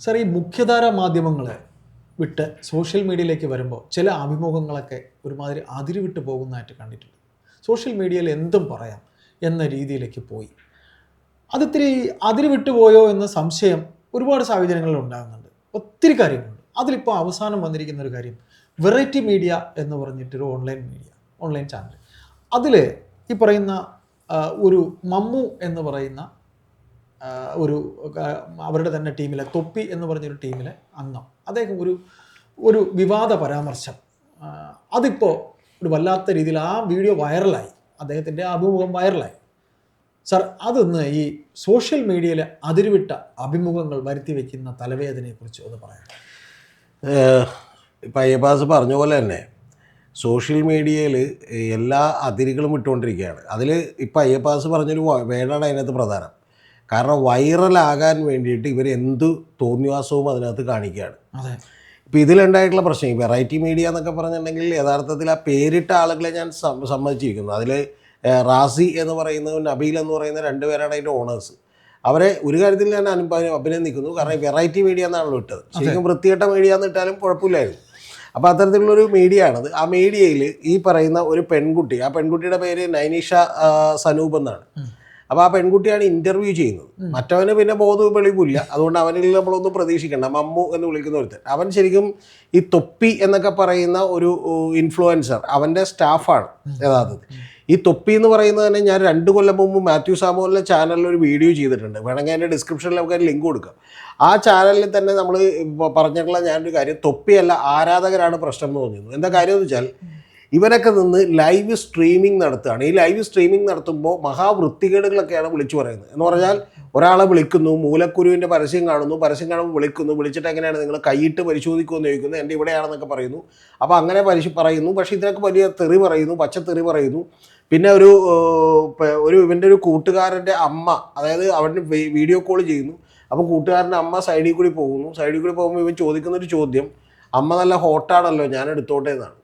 Sir ഈ മുഖ്യധാര മാധ്യമങ്ങളെ വിട്ട് സോഷ്യൽ മീഡിയയിലേക്ക് വരുമ്പോൾ ചില അഭിമുഖങ്ങളൊക്കെ ഒരുമാതിരി അതിരുവിട്ട് പോകുന്നതായിട്ട് കണ്ടിട്ടുണ്ട്. സോഷ്യൽ മീഡിയയിൽ എന്തും പറയാം എന്ന രീതിയിലേക്ക് പോയി. അതിത്തിരി അതിരുവിട്ട് പോയോ എന്ന സംശയം ഒരുപാട് സാഹചര്യങ്ങളിൽ ഉണ്ടാകുന്നുണ്ട്. ഒത്തിരി കാര്യങ്ങളുണ്ട്. അതിലിപ്പോൾ അവസാനം വന്നിരിക്കുന്ന ഒരു കാര്യം വെറൈറ്റി മീഡിയ എന്ന് പറഞ്ഞിട്ടൊരു ഓൺലൈൻ മീഡിയ ഓൺലൈൻ ചാനൽ. അതിൽ ഈ പറയുന്ന ഒരു മമ്മു എന്ന് പറയുന്ന ഒരു അവരുടെ തന്നെ ടീമിലെ തൊപ്പി എന്ന് പറഞ്ഞൊരു ടീമിലെ അംഗം. അദ്ദേഹം ഒരു ഒരു വിവാദ പരാമർശം. അതിപ്പോൾ ഒരു വല്ലാത്ത രീതിയിൽ ആ വീഡിയോ വൈറലായി. അദ്ദേഹത്തിന്റെ അഭിമുഖം വൈറലായി. സാർ അതൊന്ന് ഈ സോഷ്യൽ മീഡിയയിലെ അതിരുവിട്ട അഭിമുഖങ്ങൾ വരുത്തി വയ്ക്കുന്ന തലവേദനയെക്കുറിച്ച് ഒന്ന് പറയാം. ഇപ്പം അയ്യപ്പാസ് പറഞ്ഞ പോലെ തന്നെ സോഷ്യൽ മീഡിയയിൽ എല്ലാ അതിരുകളും ഇട്ടുകൊണ്ടിരിക്കുകയാണ്. അതിൽ ഇപ്പം അയ്യപ്പാസ് പറഞ്ഞൊരു വേടാണ് അതിനകത്ത് പ്രധാനം. കാരണം വൈറലാകാൻ വേണ്ടിയിട്ട് ഇവർ എന്ത് തോന്നിവാസവും അതിനകത്ത് കാണിക്കുകയാണ്. ഇപ്പം ഇതിലുണ്ടായിട്ടുള്ള പ്രശ്നം ഈ വെറൈറ്റി മീഡിയ എന്നൊക്കെ പറഞ്ഞിട്ടുണ്ടെങ്കിൽ യഥാർത്ഥത്തിൽ ആ പേരിട്ട ആളുകളെ ഞാൻ സമ്മതിച്ചിരിക്കുന്നു. അതിൽ റാസി എന്ന് പറയുന്നതും നബീൽ എന്ന് പറയുന്ന രണ്ടുപേരാണ് അതിന്റെ ഓണേഴ്സ്. അവരെ ഒരു കാര്യത്തിൽ ഞാൻ അനുഭ അഭിനന്ദിക്കുന്നു. കാരണം ഈ വെറൈറ്റി മീഡിയ എന്നാണല്ലോ ഇട്ടത്. ശരിക്കും വൃത്തികെട്ട മീഡിയ എന്ന് ഇട്ടാലും കുഴപ്പമില്ലായിരുന്നു. അപ്പോൾ അത്തരത്തിലുള്ളൊരു മീഡിയ ആണത് ആ മീഡിയയിൽ ഈ പറയുന്ന ഒരു പെൺകുട്ടി ആ പെൺകുട്ടിയുടെ പേര് നൈനിഷ സനൂപ് എന്നാണ്. അപ്പോൾ ആ പെൺകുട്ടിയാണ് ഇന്റർവ്യൂ ചെയ്യുന്നത്. മറ്റവന് പിന്നെ ബോധ വെളിവില്ല അതുകൊണ്ട് അവനിൽ നമ്മളൊന്നും പ്രതീക്ഷിക്കണ്ട. മമ്മു എന്ന് വിളിക്കുന്ന ഒരുത്തൻ. അവൻ ശരിക്കും ഈ തൊപ്പി എന്നൊക്കെ പറയുന്ന ഒരു ഇൻഫ്ലുവൻസർ അവന്റെ സ്റ്റാഫാണ് യഥാർത്ഥത്തിൽ. ഈ തൊപ്പി എന്ന് പറയുന്നത് തന്നെ ഞാൻ രണ്ട് കൊല്ലം മുമ്പ് മാത്യു സാമോലിന്റെ ചാനലിൽ ഒരു വീഡിയോ ചെയ്തിട്ടുണ്ട്. വേണമെങ്കിൽ അതിന്റെ ഡിസ്ക്രിപ്ഷനിൽ നമുക്ക് ലിങ്ക് കൊടുക്കാം. ആ ചാനലിൽ തന്നെ നമ്മൾ പറഞ്ഞിട്ടുള്ള ഞാനൊരു കാര്യം തൊപ്പിയല്ല ആരാധകരാണ് പ്രശ്നം എന്ന് തോന്നിയിരുന്നു എന്താ കാര്യം എന്ന് വെച്ചാൽ ഇവരൊക്കെ നിന്ന് ലൈവ് സ്ട്രീമിംഗ് നടത്തുകയാണ്. ഈ ലൈവ് സ്ട്രീമിംഗ് നടത്തുമ്പോൾ മഹാവൃത്തികേടുകളൊക്കെയാണ് വിളിച്ചു പറയുന്നത്. എന്ന് പറഞ്ഞാൽ ഒരാളെ വിളിക്കുന്നു മൂലക്കുരുവിന്റെ പരസ്യം കാണുന്നു പരസ്യം കാണുമ്പോൾ വിളിക്കുന്നു വിളിച്ചിട്ട് എങ്ങനെയാണ് നിങ്ങൾ കൈയിട്ട് പരിശോധിക്കുമെന്ന് ചോദിക്കുന്നു എന്റെ ഇവിടെയാണെന്നൊക്കെ പറയുന്നു. അപ്പോൾ അങ്ങനെ പരിശു പറയുന്നു. പക്ഷേ ഇതിനൊക്കെ വലിയ തെറി പറയുന്നു പച്ച തെറി പറയുന്നു. പിന്നെ ഒരു ഒരു ഇവന്റെ ഒരു കൂട്ടുകാരന്റെ അമ്മ അതായത് അവൻ വീഡിയോ കോൾ ചെയ്യുന്നു. അപ്പോൾ കൂട്ടുകാരന്റെ അമ്മ സൈഡിൽ കൂടി പോകുന്നു. സൈഡിൽ കൂടി പോകുമ്പോൾ ഇവൻ ചോദിക്കുന്ന ഒരു ചോദ്യം അമ്മ നല്ല ഹോട്ടാണല്ലോ ഞാൻ എടുത്തോട്ടെ എന്നാണ്.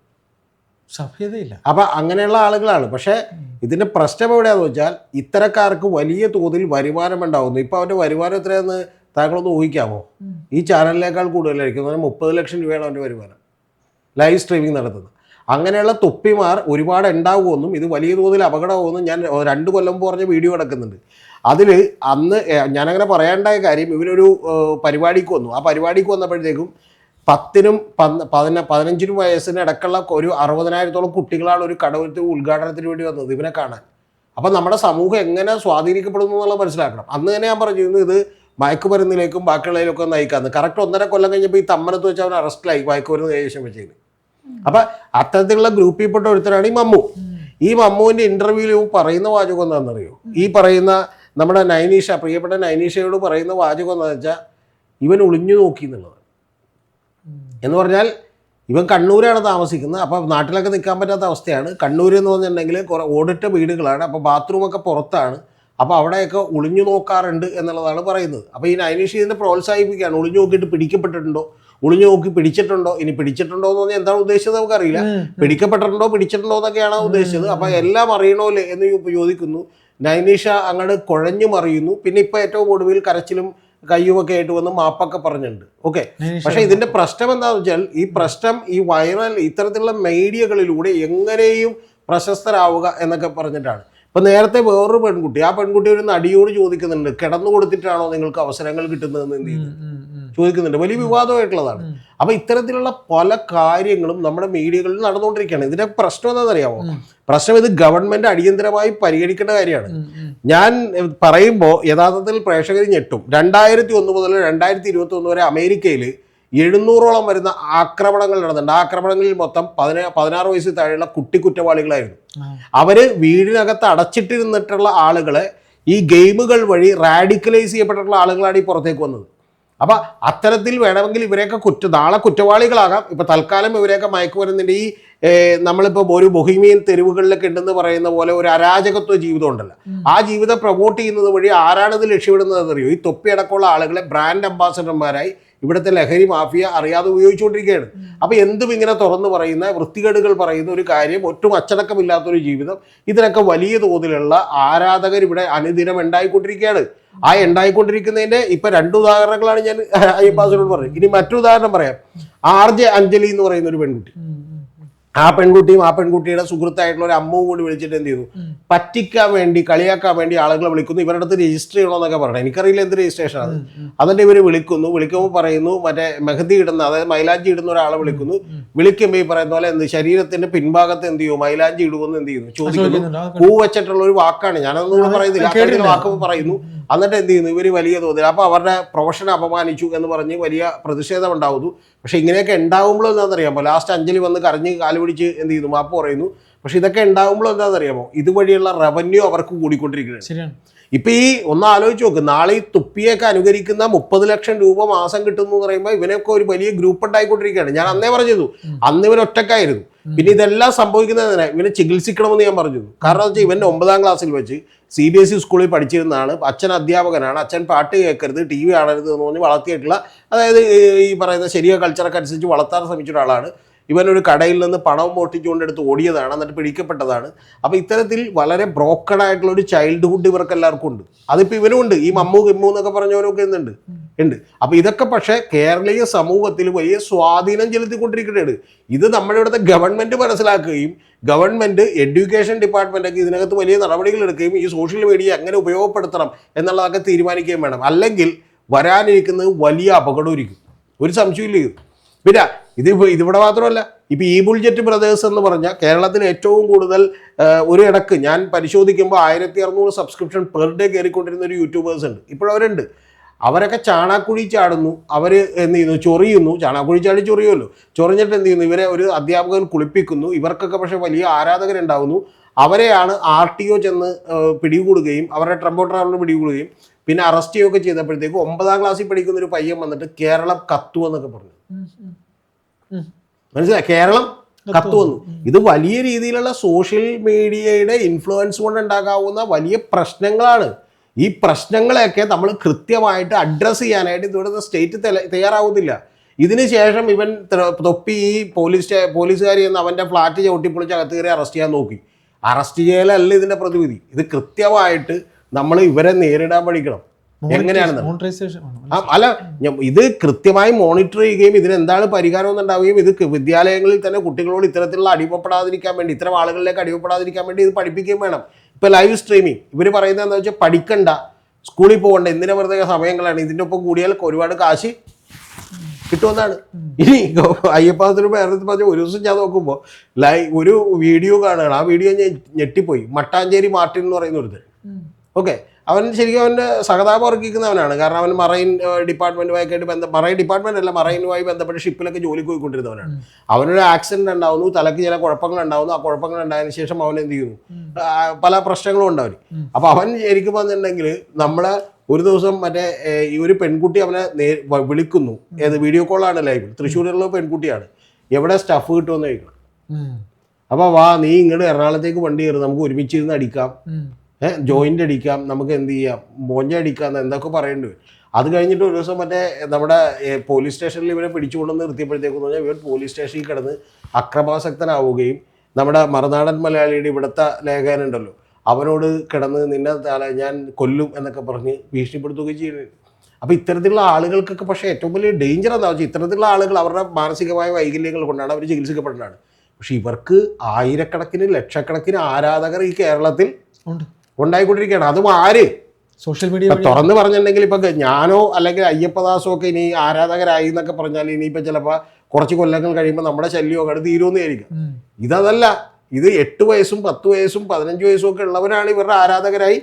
സഭ്യതയില്ല. അപ്പം അങ്ങനെയുള്ള ആളുകളാണ്. പക്ഷേ ഇതിന്റെ പ്രശ്നം എവിടെയാണെന്ന് വെച്ചാൽ ഇത്തരക്കാർക്ക് വലിയ തോതിൽ വരുമാനം ഉണ്ടാകുന്നു ഇപ്പോൾ അവന്റെ വരുമാനം എത്രയാണെന്ന് താങ്കളൊന്ന് ഊഹിക്കാമോ? ഈ ചാനലിനേക്കാൾ കൂടുതലായിരിക്കും. പറഞ്ഞാൽ മുപ്പത് ലക്ഷം രൂപയാണ് അവന്റെ വരുമാനം. ലൈവ് സ്ട്രീമിംഗ് നടത്തുന്നത്. അങ്ങനെയുള്ള തൊപ്പിമാർ ഒരുപാട് ഉണ്ടാവുമെന്നും ഇത് വലിയ തോതിൽ അപകടമാകുമെന്നും ഞാൻ രണ്ട് കൊല്ലം പറഞ്ഞ വീഡിയോ കിടക്കുന്നുണ്ട്. അതിൽ അന്ന് ഞാനങ്ങനെ പറയാണ്ടായ കാര്യം ഇവരൊരു പരിപാടിക്ക് വന്നു. ആ പരിപാടിക്ക് വന്നപ്പോഴത്തേക്കും പത്തിനും പതിന പതിനഞ്ചിനും വയസ്സിന് ഇടക്കുള്ള ഒരു അറുപതിനായിരത്തോളം കുട്ടികളാണ് ഒരു കടവത്ത് ഉദ്ഘാടനത്തിന് വേണ്ടി വന്നത് ഇവനെ കാണാൻ. അപ്പം നമ്മുടെ സമൂഹം എങ്ങനെ സ്വാധീനിക്കപ്പെടുന്നു എന്നുള്ളത് മനസ്സിലാക്കണം. അന്ന് തന്നെ ഞാൻ പറഞ്ഞിരുന്നു ഇത് മയക്കുമരുന്നിലേക്കും ബാക്കിയുള്ളതിലൊക്കെ നയിക്കാന്ന്. കറക്റ്റ് ഒന്നര കൊല്ലം കഴിഞ്ഞപ്പോൾ ഈ തമ്മനത്ത് വെച്ച് അവൻ അറസ്റ്റിലായി മയക്കുമരുന്ന് കൈവശം വെച്ചതിന് അപ്പൊ അത്തരത്തിലുള്ള ഗ്രൂപ്പിൽപ്പെട്ട ഒരുത്തരാണ് ഈ മമ്മു. ഈ മമ്മുവിന്റെ ഇന്റർവ്യൂവിൽ പറയുന്ന വാചകം എന്താണെന്നറിയോ? ഈ പറയുന്ന നമ്മുടെ നൈനീഷ പ്രിയപ്പെട്ട നൈനീഷയോട് പറയുന്ന വാചകം എന്താണെന്ന് വെച്ചാൽ ഇവൻ ഒളിഞ്ഞു നോക്കി എന്നുള്ളത് എന്ന് പറഞ്ഞാൽ ഇവൻ കണ്ണൂരാണ് താമസിക്കുന്നത്. അപ്പോൾ നാട്ടിലൊക്കെ നിൽക്കാൻ പറ്റാത്ത അവസ്ഥയാണ്. കണ്ണൂർ എന്ന് പറഞ്ഞിട്ടുണ്ടെങ്കിൽ കുറേ ഓടിട്ട വീടുകളാണ്. അപ്പോൾ ബാത്റൂമൊക്കെ പുറത്താണ്. അപ്പോൾ അവിടെയൊക്കെ ഒളിഞ്ഞു നോക്കാറുണ്ട് എന്നുള്ളതാണ് പറയുന്നത്. അപ്പോൾ ഈ നൈനീഷ് ഇതിനെ പ്രോത്സാഹിപ്പിക്കുകയാണ്. ഒളിഞ്ഞു നോക്കിയിട്ട് പിടിക്കപ്പെട്ടിട്ടുണ്ടോ? ഒളിഞ്ഞു നോക്കി പിടിച്ചിട്ടുണ്ടോ? ഇനി പിടിച്ചിട്ടുണ്ടോ എന്ന് പറഞ്ഞാൽ എന്താണ് ഉദ്ദേശിച്ചത് നമുക്കറിയില്ല. പിടിക്കപ്പെട്ടിട്ടുണ്ടോ? പിടിച്ചിട്ടുണ്ടോ എന്നൊക്കെയാണ് ഉദ്ദേശിച്ചത്. അപ്പോൾ എല്ലാം അറിയണമല്ലേ എന്ന് ചോദിക്കുന്നു നൈനീഷ അങ്ങോട്ട് കുഴഞ്ഞു മറിയുന്നു പിന്നെ ഇപ്പോൾ ഏറ്റവും ഒടുവിൽ കരച്ചിലും കയ്യുമൊക്കെ ആയിട്ട് വന്ന് മാപ്പൊക്കെ പറഞ്ഞിട്ടുണ്ട്. ഓക്കെ പക്ഷെ ഇതിന്റെ പ്രശ്നം എന്താണെന്ന് വെച്ചാൽ ഈ പ്രശ്നം ഈ വൈറൽ ഇത്തരത്തിലുള്ള മീഡിയകളിലൂടെ എങ്ങനെയും പ്രശസ്തരാവുക എന്നൊക്കെ പറഞ്ഞിട്ടാണ്. ഇപ്പൊ നേരത്തെ വേറൊരു പെൺകുട്ടി ആ പെൺകുട്ടി ഒരു നടിയോട് ചോദിക്കുന്നുണ്ട് കിടന്നു കൊടുത്തിട്ടാണോ നിങ്ങൾക്ക് അവസരങ്ങൾ കിട്ടുന്നതെന്ന് എന്ത് ചെയ്യുന്നു ചോദിക്കുന്നുണ്ട്. വലിയ വിവാദമായിട്ടുള്ളതാണ്. അപ്പൊ ഇത്തരത്തിലുള്ള പല കാര്യങ്ങളും നമ്മുടെ മീഡിയകളിൽ നടന്നുകൊണ്ടിരിക്കുകയാണ്. ഇതിന്റെ പ്രശ്നം എന്താണെന്നറിയാമോ പ്രശ്നം ഇത് ഗവൺമെന്റ് അടിയന്തരമായി പരിഗണിക്കേണ്ട കാര്യമാണ്. ഞാൻ പറയുമ്പോൾ യഥാർത്ഥത്തിൽ പ്രേക്ഷകർ ഞെട്ടും. രണ്ടായിരത്തി ഒന്ന് മുതൽ രണ്ടായിരത്തി ഇരുപത്തി ഒന്ന് വരെ അമേരിക്കയിൽ എഴുന്നൂറോളം വരുന്ന ആക്രമണങ്ങൾ നടന്നിട്ടുണ്ട്. ആക്രമണങ്ങളിൽ മൊത്തം പതിനാ പതിനാറ് വയസ്സിൽ താഴെയുള്ള കുട്ടി കുറ്റവാളികളായിരുന്നു അവർ വീടിനകത്ത് അടച്ചിട്ടിരുന്നിട്ടുള്ള ആളുകളെ ഈ ഗെയിമുകൾ വഴി റാഡിക്കലൈസ് ചെയ്യപ്പെട്ടിട്ടുള്ള ആളുകളാണ് ഈ പുറത്തേക്ക് വന്നത്. അപ്പൊ അത്തരത്തിൽ വേണമെങ്കിൽ ഇവരെയൊക്കെ കുറ്റ നാളെ കുറ്റവാളികളാകാം. ഇപ്പൊ തൽക്കാലം ഇവരെയൊക്കെ മയക്കുമരുന്നിന്റെ ഈ നമ്മളിപ്പോൾ നമ്മളിപ്പോ ഒരു ബൊഹിമിയൻ തെരുവുകളിലൊക്കെ ഉണ്ടെന്ന് പറയുന്ന പോലെ ഒരു അരാജകത്വ ജീവിതം ഉണ്ടല്ലോ. ആ ജീവിതം പ്രൊമോട്ട് ചെയ്യുന്നത് വഴി ആരാണ് ഇത് ലക്ഷ്യമിടുന്നത് അറിയോ ഈ തൊപ്പിയടക്കമുള്ള ആളുകളെ ബ്രാൻഡ് അംബാസഡർമാരായി ഇവിടുത്തെ ലഹരി മാഫിയ അറിയാതെ ഉപയോഗിച്ചുകൊണ്ടിരിക്കുകയാണ്. അപ്പോൾ എന്തും ഇങ്ങനെ തുറന്നു പറയുന്ന വൃത്തികേടുകൾ പറയുന്ന ഒരു കാര്യം ഒട്ടും അച്ചടക്കമില്ലാത്തൊരു ജീവിതം ഇതിനൊക്കെ വലിയ തോതിലുള്ള ആരാധകർ ഇവിടെ അനുദിനം ഉണ്ടായിക്കൊണ്ടിരിക്കുകയാണ്. ആ ഉണ്ടായിക്കൊണ്ടിരിക്കുന്നതിന്റെ ഇപ്പൊ രണ്ട് ഉദാഹരണങ്ങളാണ് ഞാൻ അയ്യപ്പാസിനോട് പറഞ്ഞത്. ഇനി മറ്റൊരു ഉദാഹരണം പറയാം. ആർ ജെ അഞ്ജലി എന്ന് പറയുന്ന ഒരു പെൺകുട്ടി. ആ പെൺകുട്ടിയും ആ പെൺകുട്ടിയുടെ സുഹൃത്തായിട്ടുള്ള ഒരു അമ്മവും കൂടി വിളിച്ചിട്ട് എന്ത് ചെയ്തു? പറ്റിക്കാൻ വേണ്ടി കളിയാക്കാൻ വേണ്ടി ആളുകളെ വിളിക്കുന്നു. ഇവരുടെ അടുത്ത് രജിസ്റ്റർ ചെയ്യണമെന്നൊക്കെ പറയണം. എനിക്കറിയില്ല എന്ത് രജിസ്ട്രേഷൻ ആണ്. അതിന്റെ ഇവർ ഇവർ വിളിക്കുന്നു. വിളിക്കുമ്പോൾ പറയുന്നു മറ്റേ മെഹദി ഇടുന്ന അതായത് മൈലാഞ്ചി ഇടുന്ന ഒരാളെ വിളിക്കുന്നു. വിളിക്കുമ്പോൾ ഈ പറയുന്ന പോലെ എന്ത് ശരീരത്തിന്റെ പിൻഭാഗത്ത് എന്ത് ചെയ്യും? മൈലാഞ്ചി ഇടുമെന്ന് എന്ത് ചെയ്യുന്നു? ചോദിക്കുന്നു. പൂ വെച്ചിട്ടുള്ള ഒരു വാക്കാണ്. ഞാനതൊന്നും പറയുന്നില്ല. വാക്കുമ്പോൾ വാക്ക് പറയുന്നു. എന്നിട്ട് എന്ത് ചെയ്യുന്നു? ഇവർ വലിയ തോതിൽ അപ്പോൾ അവരുടെ പ്രൊഫഷനെ അപമാനിച്ചു എന്ന് പറഞ്ഞ് വലിയ പ്രതിഷേധം ഉണ്ടാവുന്നു. പക്ഷേ ഇങ്ങനെയൊക്കെ ഉണ്ടാവുമ്പോൾ എന്താണെന്നറിയാമോ? ലാസ്റ്റ് അഞ്ജലി വന്ന് കരഞ്ഞ് കാൽ പിടിച്ച് എന്ത് ചെയ്യുന്നു? മാപ്പ് പറയുന്നു. പക്ഷേ ഇതൊക്കെ ഉണ്ടാവുമ്പോൾ എന്താണെന്നറിയാമോ? ഇതുവഴിയുള്ള റവന്യൂ അവർക്ക് കൂടിക്കൊണ്ടിരിക്കുകയാണ്. ശരിയാണ്. ഇപ്പൊ ഈ ഒന്ന് ആലോചിച്ച് നോക്ക് നാളെ ഈ തുപ്പിയൊക്കെ അനുകരിക്കുന്ന മുപ്പത് ലക്ഷം രൂപ മാസം കിട്ടുന്നു എന്ന് പറയുമ്പോൾ ഇവനൊക്കെ ഒരു വലിയ ഗ്രൂപ്പ് ഉണ്ടായിക്കൊണ്ടിരിക്കുകയാണ്. ഞാൻ അന്നേ പറഞ്ഞിരുന്നു അന്ന് ഇവൻ ഒറ്റക്കായിരുന്നു. പിന്നെ ഇതെല്ലാം സംഭവിക്കുന്നതിനെ ഇവനെ ചികിത്സിക്കണമെന്ന് ഞാൻ പറഞ്ഞു കാരണം വെച്ചാൽ ഇവൻ ഒമ്പതാം ക്ലാസ്സിൽ വെച്ച് സി ബി എസ് ഇ സ്കൂളിൽ പഠിച്ചിരുന്നതാണ്. അച്ഛൻ അധ്യാപകനാണ്. അച്ഛൻ പാട്ട് കേൾക്കരുത് ടി വി കാണരുത് എന്ന് പറഞ്ഞ് വളർത്തിയിട്ടുള്ള അതായത് ഈ പറയുന്ന ശരിയ കൾച്ചറൊക്കെ അനുസരിച്ച് വളർത്താൻ ശ്രമിച്ച ഒരാളാണ്. ഇവനൊരു കടയിൽ നിന്ന് പണം മോട്ടിച്ചുകൊണ്ടെടുത്ത് ഓടിയതാണ് എന്നിട്ട് പിടിക്കപ്പെട്ടതാണ്. അപ്പോൾ ഇത്തരത്തിൽ വളരെ ബ്രോക്കൺ ആയിട്ടുള്ള ഒരു ചൈൽഡ്ഹുഡ് ഇവർക്ക് എല്ലാവർക്കും ഉണ്ട്. അതിപ്പോൾ ഇവനും ഉണ്ട്. ഈ മമ്മു കിമ്മു എന്നൊക്കെ പറഞ്ഞവരൊക്കെ എന്തുണ്ട് ഉണ്ട്. അപ്പോൾ ഇതൊക്കെ പക്ഷേ കേരളീയ സമൂഹത്തിൽ വലിയ സ്വാധീനം ചെലുത്തിക്കൊണ്ടിരിക്കുകയാണ്. ഇത് നമ്മുടെ ഇവിടുത്തെ ഗവൺമെന്റ് മനസ്സിലാക്കുകയും ഗവൺമെന്റ് എഡ്യൂക്കേഷൻ ഡിപ്പാർട്ട്മെന്റ് ഒക്കെ ഇതിനകത്ത് വലിയ നടപടികൾ എടുക്കുകയും ഈ സോഷ്യൽ മീഡിയ എങ്ങനെ ഉപയോഗപ്പെടുത്തണം എന്നുള്ളതൊക്കെ തീരുമാനിക്കുകയും വേണം. അല്ലെങ്കിൽ വരാനിരിക്കുന്നത് വലിയ അപകടമായിരിക്കും. ഒരു സംശയമില്ല പിന്നെ ഇത് ഇതിവിടെ മാത്രമല്ല. ഇപ്പോൾ ഈ ബുൾജറ്റ് ബ്രദേഴ്സ് എന്ന് പറഞ്ഞാൽ കേരളത്തിൽ ഏറ്റവും കൂടുതൽ ഒരു ഇടയ്ക്ക് ഞാൻ പരിശോധിക്കുമ്പോൾ ആയിരത്തി അറുന്നൂറ് സബ്സ്ക്രിപ്ഷൻ പെർ ഡേ കയറിക്കൊണ്ടിരുന്ന ഒരു യൂട്യൂബേഴ്സ് ഉണ്ട്. ഇപ്പോഴവരുണ്ട് അവരൊക്കെ ചാണാക്കുഴി ചാടുന്നു. അവർ എന്ത് ചെയ്യുന്നു? ചൊറിയുന്നു. ചാണാക്കുഴി ചാടി ചൊറിയുമല്ലോ. ചൊറിഞ്ഞിട്ട് എന്ത് ചെയ്യുന്നു? ഇവരെ ഒരു അധ്യാപകൻ കുളിപ്പിക്കുന്നു. ഇവർക്കൊക്കെ പക്ഷേ വലിയ ആരാധകരുണ്ടാവുന്നു. അവരെയാണ് ആർ ടി ഒ ചെന്ന് പിടികൂടുകയും അവരുടെ ട്രംബോ ട്രാവലർ പിടികൂടുകയും പിന്നെ അറസ്റ്റ് ചെയ്യുകയൊക്കെ ചെയ്തപ്പോഴത്തേക്ക് ഒമ്പതാം ക്ലാസ്സിൽ പഠിക്കുന്ന ഒരു പയ്യൻ വന്നിട്ട് കേരളം കത്തു എന്നൊക്കെ പറഞ്ഞു. മനസ്സിലായി? കേരളം കത്തു വന്നു. ഇത് വലിയ രീതിയിലുള്ള സോഷ്യൽ മീഡിയയുടെ ഇൻഫ്ലുവൻസ് കൊണ്ട് ഉണ്ടാകാവുന്ന വലിയ പ്രശ്നങ്ങളാണ്. ഈ പ്രശ്നങ്ങളെയൊക്കെ നമ്മൾ കൃത്യമായിട്ട് അഡ്രസ്സ് ചെയ്യാനായിട്ട് ഇവിടുത്തെ സ്റ്റേറ്റ് തയ്യാറാവുന്നില്ല. ഇതിന് ശേഷം ഇവൻ തൊപ്പി ഈ പോലീസ് പോലീസുകാരി എന്ന് അവന്റെ ഫ്ലാറ്റ് ചവിട്ടിപ്പൊളിച്ച് അകത്ത് കയറി അറസ്റ്റ് ചെയ്യാൻ നോക്കി. അറസ്റ്റ് ചെയ്യലല്ല ഇതിന്റെ പ്രതിവിധി. ഇത് കൃത്യമായിട്ട് നമ്മൾ ഇവരെ നേരിടാൻ പഠിക്കണം. എങ്ങനെയാണെന്ന്? അല്ല ഇത് കൃത്യമായി മോണിറ്റർ ചെയ്യുകയും ഇതിന് എന്താണ് പരിഹാരം എന്നുണ്ടാവുകയും ഇത് വിദ്യാലയങ്ങളിൽ തന്നെ കുട്ടികളോട് ഇത്തരത്തിലുള്ള അടിമപ്പെടാതിരിക്കാൻ വേണ്ടി ഇത്തരം ആളുകളിലേക്ക് അടിമപ്പെടാതിരിക്കാൻ വേണ്ടി ഇത് പഠിപ്പിക്കുകയും വേണം. ഇപ്പൊ ലൈവ് സ്ട്രീമിംഗ് ഇവർ പറയുന്നത് എന്താ വെച്ചാൽ പഠിക്കണ്ട സ്കൂളിൽ പോകണ്ട എന്തിനാ വെറുതെ സമയങ്ങളാണ് ഇതിന്റെ ഒപ്പം കൂടിയാൽ ഒരുപാട് കാശ് കിട്ടുമെന്നാണ്. ഇനി അയ്യപ്പാസത്തിന് വേറെ പറഞ്ഞ ഒരു ദിവസം ഞാൻ നോക്കുമ്പോൾ ലൈ ഒരു വീഡിയോ കാണുകയാണ് ആ വീഡിയോ ഞാൻ ഞെട്ടിപ്പോയി. മട്ടാഞ്ചേരി മാർട്ടിൻ എന്ന് പറയുന്ന ഒരുത്തൻ. ഓക്കെ? അവൻ ശരിക്കും അവന്റെ സഹതാപം അർഹിക്കുന്നവനാണ് കാരണം അവൻ മറൈൻ ഡിപ്പാർട്ട്മെന്റുമായിട്ട് ബന്ധം മറൈൻ ഡിപ്പാർട്ട്മെന്റ് അല്ല മറൈനുമായി ബന്ധപ്പെട്ട് ഷിപ്പിലൊക്കെ ജോലിക്ക് പോയിക്കൊണ്ടിരുന്നവനാണ്. അവനൊരു ആക്സിഡന്റ് ഉണ്ടാവുന്നു തലക്ക് ചില കുഴപ്പങ്ങൾ ഉണ്ടാവുന്നു. ആ കുഴപ്പങ്ങൾ ഉണ്ടായതിനു ശേഷം അവൻ എന്ത് ചെയ്യുന്നു? പല പ്രശ്നങ്ങളും ഉണ്ട് അവന്. അപ്പോൾ അവൻ ശരിക്കും പറഞ്ഞിട്ടുണ്ടെങ്കിൽ നമ്മളെ ഒരു ദിവസം മറ്റേ ഈ ഒരു പെൺകുട്ടി അവനെ നേ- വിളിക്കുന്നു. ഏത് വീഡിയോ കോളാണ് ലൈവ് തൃശ്ശൂരിലുള്ള പെൺകുട്ടിയാണ്. എവിടെ സ്റ്റഫ് കിട്ടുമെന്ന് ചോദിക്കണം. അപ്പോൾ വാ നീ ഇങ്ങോട്ട് എറണാകുളത്തേക്ക് വണ്ടി കയറി നമുക്ക് ഒരുമിച്ച് ഇരുന്ന് അടിക്കാം ജോയിന്റ് അടിക്കാം നമുക്ക് എന്ത് ചെയ്യാം? മോഞ്ച അടിക്കാം എന്തൊക്കെ പറയേണ്ടി വരും? അത് കഴിഞ്ഞിട്ട് ഒരു ദിവസം മറ്റേ നമ്മുടെ പോലീസ് സ്റ്റേഷനിൽ ഇവരെ പിടിച്ചുകൊണ്ടെന്ന് നിർത്തിയപ്പോഴത്തേക്കെന്ന് പറഞ്ഞാൽ ഇവർ പോലീസ് സ്റ്റേഷനിൽ കിടന്ന് അക്രമാസക്തനാവുകയും നമ്മുടെ മറുനാടൻ മലയാളിയുടെ ഇവിടുത്തെ ലേഖകനുണ്ടല്ലോ അവനോട് കിടന്ന് നിന്നെ തല ഞാൻ കൊല്ലും എന്നൊക്കെ പറഞ്ഞ് ഭീഷണിപ്പെടുത്തുകയും ചെയ്യുന്നത് അപ്പോൾ ഇത്തരത്തിലുള്ള ആളുകൾക്കൊക്കെ പക്ഷേ ഏറ്റവും വലിയ ഡേഞ്ചർ എന്താ വെച്ചാൽ ഇത്തരത്തിലുള്ള ആളുകൾ അവരുടെ മാനസികമായ വൈകല്യങ്ങൾ കൊണ്ടാണ് അവർ ചികിത്സിക്കപ്പെടുന്നതാണ് പക്ഷേ ഇവർക്ക് ആയിരക്കണക്കിന് ലക്ഷക്കണക്കിന് ആരാധകർ ഈ കേരളത്തിൽ ഉണ്ട്. ഉണ്ടായിക്കൊണ്ടിരിക്കുകയാണ്. അതും ആര്? സോഷ്യൽ മീഡിയ തുറന്ന് പറഞ്ഞിട്ടുണ്ടെങ്കിൽ ഇപ്പൊ ഞാനോ അല്ലെങ്കിൽ അയ്യപ്പദാസോ ഒക്കെ ഇനി ആരാധകരായി എന്നൊക്കെ പറഞ്ഞാൽ ഇനിയിപ്പോ ചിലപ്പോൾ കുറച്ച് കൊല്ലങ്ങൾ കഴിയുമ്പോൾ നമ്മുടെ ശല്യമൊക്കെ തീരുമെന്ന് ആയിരിക്കും ഇതല്ല ഇത് എട്ട് വയസ്സും പത്ത് വയസ്സും പതിനഞ്ച് വയസ്സും ഒക്കെ ഉള്ളവരാണ് ഇവരുടെ ആരാധകരായി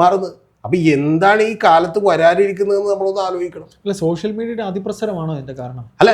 മാറുന്നത്. അപ്പൊ എന്താണ് ഈ കാലത്ത് വരാനിരിക്കുന്നതെന്ന് നമ്മളൊന്ന് ആലോചിക്കണം. അല്ല സോഷ്യൽ മീഡിയയുടെ അതിപ്രസരമാണോ ഇതിന്റെ കാരണം? അല്ല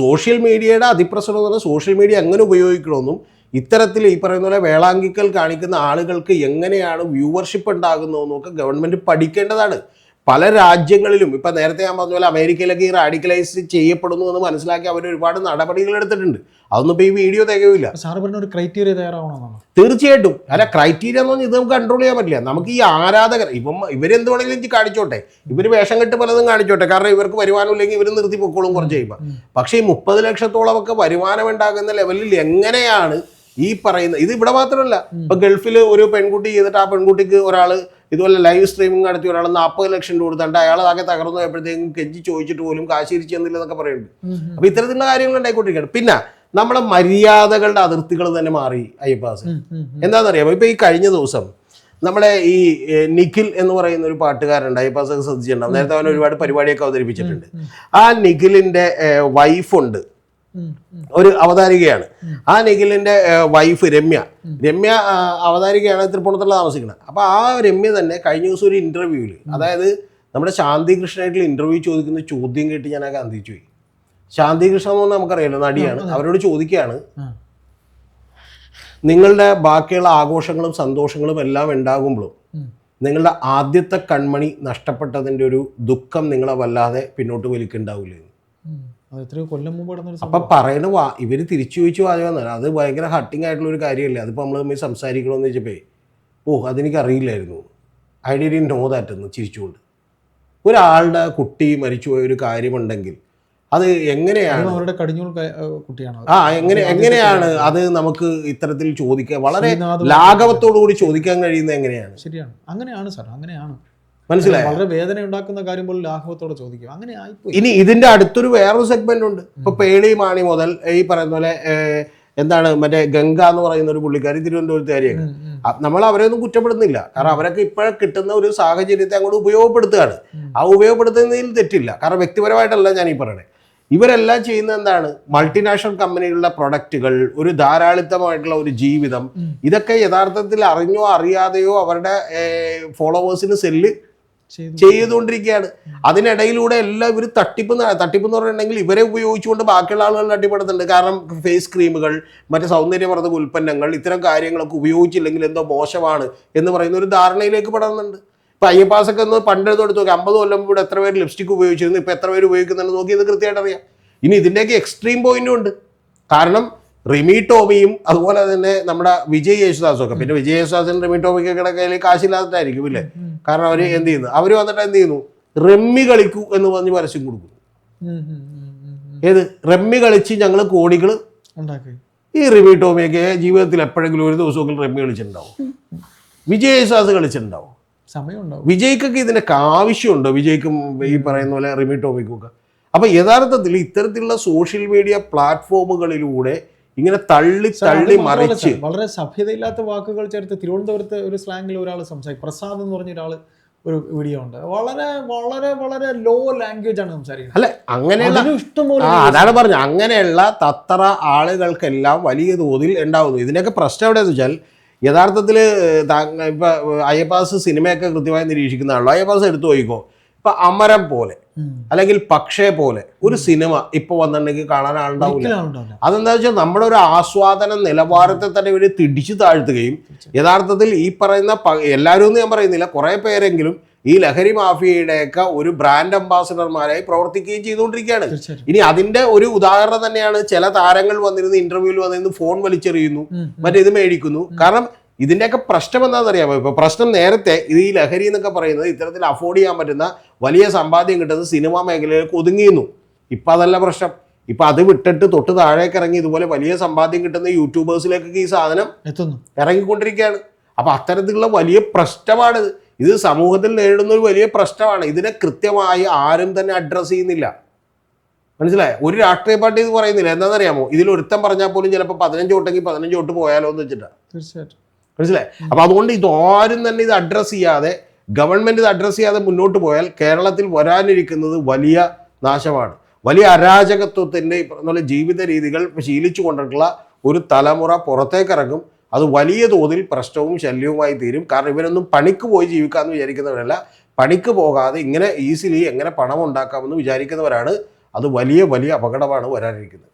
സോഷ്യൽ മീഡിയയുടെ അതിപ്രസരം എന്ന് പറഞ്ഞാൽ സോഷ്യൽ മീഡിയ എങ്ങനെ ഉപയോഗിക്കണമെന്നും ഇത്തരത്തിൽ ഈ പറയുന്ന പോലെ വേളാങ്കിക്കൽ കാണിക്കുന്ന ആളുകൾക്ക് എങ്ങനെയാണ് വ്യൂവർഷിപ്പ് ഉണ്ടാകുന്നതെന്നൊക്കെ ഗവൺമെന്റ് ഗവൺമെന്റ് പഠിക്കേണ്ടതാണ്. പല രാജ്യങ്ങളിലും ഇപ്പം നേരത്തെ ഞാൻ പറഞ്ഞ പോലെ അമേരിക്കയിലൊക്കെ ഈ റാഡിക്കലൈസ് ചെയ്യപ്പെടുന്നു എന്ന് മനസ്സിലാക്കി അവർ ഒരുപാട് നടപടികൾ എടുത്തിട്ടുണ്ട്. അതൊന്നും ഇപ്പോൾ ഈ വീഡിയോ തികയില്ല സാർ സാറ് പറഞ്ഞ ഒരു ക്രൈറ്റീരിയ തയ്യാറാവണമെന്നാണ്? തീർച്ചയായിട്ടും. അല്ല ക്രൈറ്റീരിയ എന്ന് പറഞ്ഞാൽ ഇത് നമുക്ക് കൺട്രോൾ ചെയ്യാൻ പറ്റില്ല. നമുക്ക് ഈ ആരാധകർ ഇപ്പം ഇവരെന്ത് വേണമെങ്കിലും കാണിച്ചോട്ടെ. ഇവർ വേഷം കെട്ട് പലതും കാണിച്ചോട്ടെ. കാരണം ഇവർക്ക് വരുമാനം ഇല്ലെങ്കിൽ ഇവർ നിർത്തി പൊക്കോളും കുറച്ച് കഴിയുമ്പോൾ പക്ഷേ ഈ മുപ്പത് ലക്ഷത്തോളം ഒക്കെ വരുമാനം ഉണ്ടാകുന്ന ലെവലിൽ എങ്ങനെയാണ് ഈ പറയുന്ന ഇത് ഇവിടെ മാത്രമല്ല. ഇപ്പൊ ഗൾഫിൽ ഒരു പെൺകുട്ടി ചെയ്തിട്ട് ആ പെൺകുട്ടിക്ക് ഒരാൾ ഇതുപോലെ ലൈവ് സ്ട്രീമിംഗ് നടത്തി ഒരാൾ നാൽപ്പത് ലക്ഷം രൂപ കൊടുത്തിട്ട് അയാൾ ആകെ തകർന്നു പോയപ്പോഴത്തേക്കും കെഞ്ചി ചോദിച്ചിട്ട് പോലും കാശ് തിരിച്ചു തന്നില്ലെന്നൊക്കെ പറയുന്നുണ്ട്. അപ്പൊ ഇത്തരത്തിലുള്ള കാര്യങ്ങൾ ഉണ്ടായിക്കൊണ്ടിരിക്കുകയാണ്. പിന്നെ നമ്മളെ മര്യാദകളുടെ അതിർത്തികൾ തന്നെ മാറി അയ്യപ്പാസ്. എന്താണെന്നറിയാമോ ഇപ്പൊ ഈ കഴിഞ്ഞ ദിവസം നമ്മളെ ഈ നിഖിൽ എന്ന് പറയുന്ന ഒരു പാട്ടുകാരുണ്ട് അയ്യപ്പാസ് ശ്രദ്ധിച്ചിട്ടുണ്ടാവും. നേരത്തെ അവൻ ഒരുപാട് പരിപാടിയൊക്കെ അവതരിപ്പിച്ചിട്ടുണ്ട്. ആ നിഖിലിന്റെ വൈഫുണ്ട് ഒരു അവതാരികയാണ്. ആ നിഖിലിന്റെ വൈഫ് രമ്യ. രമ്യ അവതാരികയാണ് തൃപ്പൂണിത്തുള്ള താമസിക്കുന്നത്. അപ്പൊ ആ രമ്യ തന്നെ കഴിഞ്ഞ ദിവസം ഒരു ഇന്റർവ്യൂവിൽ അതായത് നമ്മുടെ ശാന്തി കൃഷ്ണനായിട്ടുള്ള ഇന്റർവ്യൂ ചോദിക്കുന്ന ചോദ്യം കേട്ട് ഞാൻ ആ ഗാന്ധിച്ചു പോയി. ശാന്തി കൃഷ്ണ എന്ന് പറഞ്ഞാൽ നമുക്കറിയാലോ നടിയാണ്. അവരോട് ചോദിക്കുകയാണ് നിങ്ങളുടെ ബാക്കിയുള്ള ആഘോഷങ്ങളും സന്തോഷങ്ങളും എല്ലാം ഉണ്ടാകുമ്പോഴും നിങ്ങളുടെ ആദ്യത്തെ കൺമണി നഷ്ടപ്പെട്ടതിന്റെ ഒരു ദുഃഖം നിങ്ങളെ വല്ലാതെ പിന്നോട്ട് വലിക്കുണ്ടാവില്ലേ എത്രയോ കൊല്ലം മുമ്പ് നടന്നൊരു അപ്പൊ പറയണ വാ ഇവർ തിരിച്ചു ചോദിച്ചു വാചകം അത് ഭയങ്കര ഹട്ടിങ് ആയിട്ടുള്ള ഒരു കാര്യമല്ലേ? അതിപ്പോ നമ്മൾ തമ്മിൽ സംസാരിക്കണമെന്ന് വെച്ചപ്പോ ഓ അതെനിക്ക് അറിയില്ലായിരുന്നു I D D know that എന്ന് ചിരിച്ചുകൊണ്ട്. ഒരാളുടെ കുട്ടി മരിച്ചുപോയ ഒരു കാര്യമുണ്ടെങ്കിൽ അത് എങ്ങനെയാണ്? അവരുടെ കടിഞ്ഞൂൽ കുട്ടിയാണ്? ആ എങ്ങനെ എങ്ങനെയാണ് അത് നമുക്ക് ഇത്തരത്തിൽ ചോദിക്കാൻ വളരെ ലാഘവത്തോടു കൂടി ചോദിക്കാൻ കഴിയുന്നത് എങ്ങനെയാണ്? ശരിയാണ്. അങ്ങനെയാണ് സാർ അങ്ങനെയാണ്. മനസ്സിലായോ? വളരെ വേദന ഉണ്ടാക്കുന്ന കാര്യം പോലും ലാഘവത്തോടെ ചോദിക്കും. അങ്ങനെ ആയിപ്പോയി. ഇനി ഇതിന്റെ അടുത്തൊരു വേറൊരു സെഗ്മെന്റ് ഉണ്ട്. ഇപ്പൊ പേളി മാണി മുതൽ ഈ പറയുന്ന പോലെ എന്താണ് മറ്റേ ഗംഗ എന്ന് പറയുന്ന ഒരു പുള്ളിക്കാരി തിരുവനന്തപുരത്തുകാരിയൊക്കെ. നമ്മൾ അവരെ ഒന്നും കുറ്റപ്പെടുന്നില്ല കാരണം അവരൊക്കെ ഇപ്പോഴെ കിട്ടുന്ന ഒരു സാഹചര്യത്തെ അങ്ങോട്ട് ഉപയോഗപ്പെടുത്തുകയാണ്. ആ ഉപയോഗപ്പെടുത്തുന്നതിൽ തെറ്റില്ല. കാരണം വ്യക്തിപരമായിട്ടല്ല ഞാൻ ഈ പറയണേ. ഇവരെല്ലാം ചെയ്യുന്ന എന്താണ്? മൾട്ടിനാഷണൽ കമ്പനികളുടെ പ്രൊഡക്റ്റുകൾ ഒരു ധാരാളിത്തമായിട്ടുള്ള ഒരു ജീവിതം. ഇതൊക്കെ യഥാർത്ഥത്തിൽ അറിഞ്ഞോ അറിയാതെയോ അവരുടെ ഫോളോവേഴ്സിന് സെല്ല് ചെയ്തുകൊണ്ടിരിക്കുകയാണ്. അതിനിടയിലൂടെ എല്ലാം ഇവർ തട്ടിപ്പ് തട്ടിപ്പ് എന്ന് പറഞ്ഞിട്ടുണ്ടെങ്കിൽ ഇവരെ ഉപയോഗിച്ചുകൊണ്ട് ബാക്കിയുള്ള ആളുകൾ തട്ടിപ്പെടുന്നുണ്ട് കാരണം ഫേസ് ക്രീമുകൾ മറ്റു സൗന്ദര്യവർദ്ധക ഉൽപ്പന്നങ്ങൾ ഇത്തരം കാര്യങ്ങളൊക്കെ ഉപയോഗിച്ചില്ലെങ്കിൽ എന്തോ മോശമാണ് എന്ന് പറയുന്ന ഒരു ധാരണയിലേക്ക് പെടുന്നുണ്ട് ഇപ്പൊ അയ്യപ്പാസൊക്കെ ഒന്ന് പണ്ടെടുത്ത് എടുത്ത് നോക്കി അമ്പത് കൊല്ലം ഇവിടെ എത്ര പേര് ലിപ്സ്റ്റിക് ഉപയോഗിച്ചിരുന്നു ഇപ്പൊ എത്ര പേര് ഉപയോഗിക്കുന്നുണ്ട് നോക്കി ഇത് കൃത്യമായിട്ട് അറിയാം. ഇനി ഇതിന്റെയൊക്കെ എക്സ്ട്രീം പോയിന്റും ഉണ്ട്. കാരണം റിമി ടോമിയും അതുപോലെ തന്നെ നമ്മുടെ വിജയ് യേശുദാസും ഒക്കെ. പിന്നെ വിജയ് യേശുദാസിന് റിമി ടോമിക്കൊക്കെ കയ്യിൽ കാശില്ലാത്തതായിരിക്കും ഇല്ലേ? കാരണം അവർ എന്ത് ചെയ്യുന്നു? അവർ വന്നിട്ട് എന്ത് ചെയ്യുന്നു? റമ്മി കളിക്കൂ എന്ന് പറഞ്ഞ് പരസ്യം കൊടുക്കുന്നു. ഉം. ഏത്? റമ്മി കളിച്ച് ഞങ്ങൾ കോടികൾ ഈ റിമി ടോമിയൊക്കെ ജീവിതത്തിൽ എപ്പോഴെങ്കിലും ഒരു ദിവസമെങ്കിലും റമ്മി കളിച്ചിട്ടുണ്ടാവും. വിജയ് യേശുദാസ് കളിച്ചിട്ടുണ്ടാവും. വിജയ്ക്കൊക്കെ ഇതിനൊക്കെ ആവശ്യമുണ്ടോ. വിജയ്ക്കും ഈ പറയുന്ന പോലെ റിമി ടോമിക്കും ഒക്കെ അപ്പൊ യഥാർത്ഥത്തിൽ ഇത്തരത്തിലുള്ള സോഷ്യൽ മീഡിയ പ്ലാറ്റ്ഫോമുകളിലൂടെ ഇങ്ങനെ തള്ളി തള്ളി മറിച്ച്. വളരെ സഭ്യതയില്ലാത്ത വാക്കുകൾ ചേർത്ത് തിരുവനന്തപുരത്ത് ഒരു സ്ലാങ്ങിൽ ഒരാൾ സംസാരിക്കും. പ്രസാദ് എന്ന് പറഞ്ഞ ഒരാൾ ഒരു വീഡിയോ ഉണ്ട്. വളരെ വളരെ വളരെ ലോ ലാംഗ്വേജ് ആണ് സംസാരിക്കുന്നത്. അല്ലെ അങ്ങനെയുള്ള ഇഷ്ടംപോലെ അതാണ് പറഞ്ഞത്. അങ്ങനെയുള്ള തത്ര ആളുകൾക്കെല്ലാം വലിയ തോതിൽ ഉണ്ടാവുന്നു. ഇതിനൊക്കെ പ്രശ്നം എവിടെയെന്ന് വെച്ചാൽ യഥാർത്ഥത്തിൽ ഇപ്പൊ അയ്യപ്പാസ് സിനിമയൊക്കെ കൃത്യമായി നിരീക്ഷിക്കുന്ന ആണല്ലോ അയ്യപ്പാസ് എടുത്തു പോയിക്കോ. ഇപ്പൊ അമരം പോലെ അല്ലെങ്കിൽ പക്ഷേ പോലെ ഒരു സിനിമ ഇപ്പൊ വന്നിട്ടുണ്ടെങ്കിൽ കാണാൻ ആളുണ്ടാവില്ല. അതെന്താ വെച്ചാൽ നമ്മുടെ ഒരു ആസ്വാദന നിലവാരത്തെ തന്നെ ഇവർ തിടിച്ചു താഴ്ത്തുകയും യഥാർത്ഥത്തിൽ ഈ പറയുന്ന എല്ലാവരും ഞാൻ പറയുന്നില്ല കുറെ പേരെങ്കിലും ഈ ലഹരി മാഫിയയുടെയൊക്കെ ഒരു ബ്രാൻഡ് അംബാസിഡർമാരായി പ്രവർത്തിക്കുകയും ചെയ്തുകൊണ്ടിരിക്കുകയാണ്. ഇനി അതിന്റെ ഒരു ഉദാഹരണം തന്നെയാണ് ചില താരങ്ങൾ വന്നിരുന്ന് ഇന്റർവ്യൂവിൽ വന്നിരുന്ന് ഫോൺ വലിച്ചെറിയുന്നു. മറ്റേ ഇത് മേടിക്കുന്നു. കാരണം ഇതിന്റെയൊക്കെ പ്രശ്നം എന്താണെന്ന് അറിയാമോ ഇപ്പോൾ പ്രശ്നം നേരത്തെ ഇത് ഈ ലഹരി എന്നൊക്കെ പറയുന്നത് ഇത്തരത്തിൽ അഫോർഡ് ചെയ്യാൻ പറ്റുന്ന വലിയ സമ്പാദ്യം കിട്ടുന്നത് സിനിമാ മേഖലയിലേക്ക് ഒതുങ്ങിയിരുന്നു. ഇപ്പം അതല്ല പ്രശ്നം. ഇപ്പം അത് വിട്ടിട്ട് തൊട്ട് താഴേക്ക് ഇറങ്ങി ഇതുപോലെ വലിയ സമ്പാദ്യം കിട്ടുന്ന യൂട്യൂബേഴ്സിലേക്കൊക്കെ ഈ സാധനം എത്തുന്നു. ഇറങ്ങിക്കൊണ്ടിരിക്കുകയാണ്. അപ്പം അത്തരത്തിലുള്ള വലിയ പ്രശ്നമാണിത്. ഇത് സമൂഹത്തിൽ നേരിടുന്ന ഒരു വലിയ പ്രശ്നമാണ്. ഇതിനെ കൃത്യമായി ആരും തന്നെ അഡ്രസ്സ് ചെയ്യുന്നില്ല. മനസ്സിലായോ? ഒരു രാഷ്ട്രീയ പാർട്ടി ഇത് പറയുന്നില്ല. എന്താണെന്നറിയാമോ? ഇതിൽ ഒരുത്തം പറഞ്ഞാൽ പോലും ചിലപ്പോൾ പതിനഞ്ച് വോട്ടെങ്കിൽ പതിനഞ്ച് വോട്ട് പോയാലോ എന്ന് വെച്ചിട്ടാണ് തീർച്ചയായിട്ടും. മനസ്സിലായി? അപ്പൊ അതുകൊണ്ട് ഇത് ആരും തന്നെ ഇത് അഡ്രസ് ചെയ്യാതെ ഗവൺമെന്റ് ഇത് അഡ്രസ്സ് ചെയ്യാതെ മുന്നോട്ട് പോയാൽ കേരളത്തിൽ വരാനിരിക്കുന്നത് വലിയ നാശമാണ്. വലിയ അരാജകത്വത്തിന്റെ പറഞ്ഞ ജീവിത രീതികൾ ശീലിച്ചു കൊണ്ടിട്ടുള്ള ഒരു തലമുറ പുറത്തേക്കിറങ്ങും. അത് വലിയ തോതിൽ പ്രശ്നവും ശല്യവുമായി തീരും. കാരണം ഇവരൊന്നും പണിക്ക് പോയി ജീവിക്കാമെന്ന് വിചാരിക്കുന്നവരല്ല. പണിക്ക് പോകാതെ ഇങ്ങനെ ഈസിലി എങ്ങനെ പണം ഉണ്ടാക്കാമെന്ന് വിചാരിക്കുന്നവരാണ്. അത് വലിയ വലിയ അപകടമാണ് വരാനിരിക്കുന്നത്.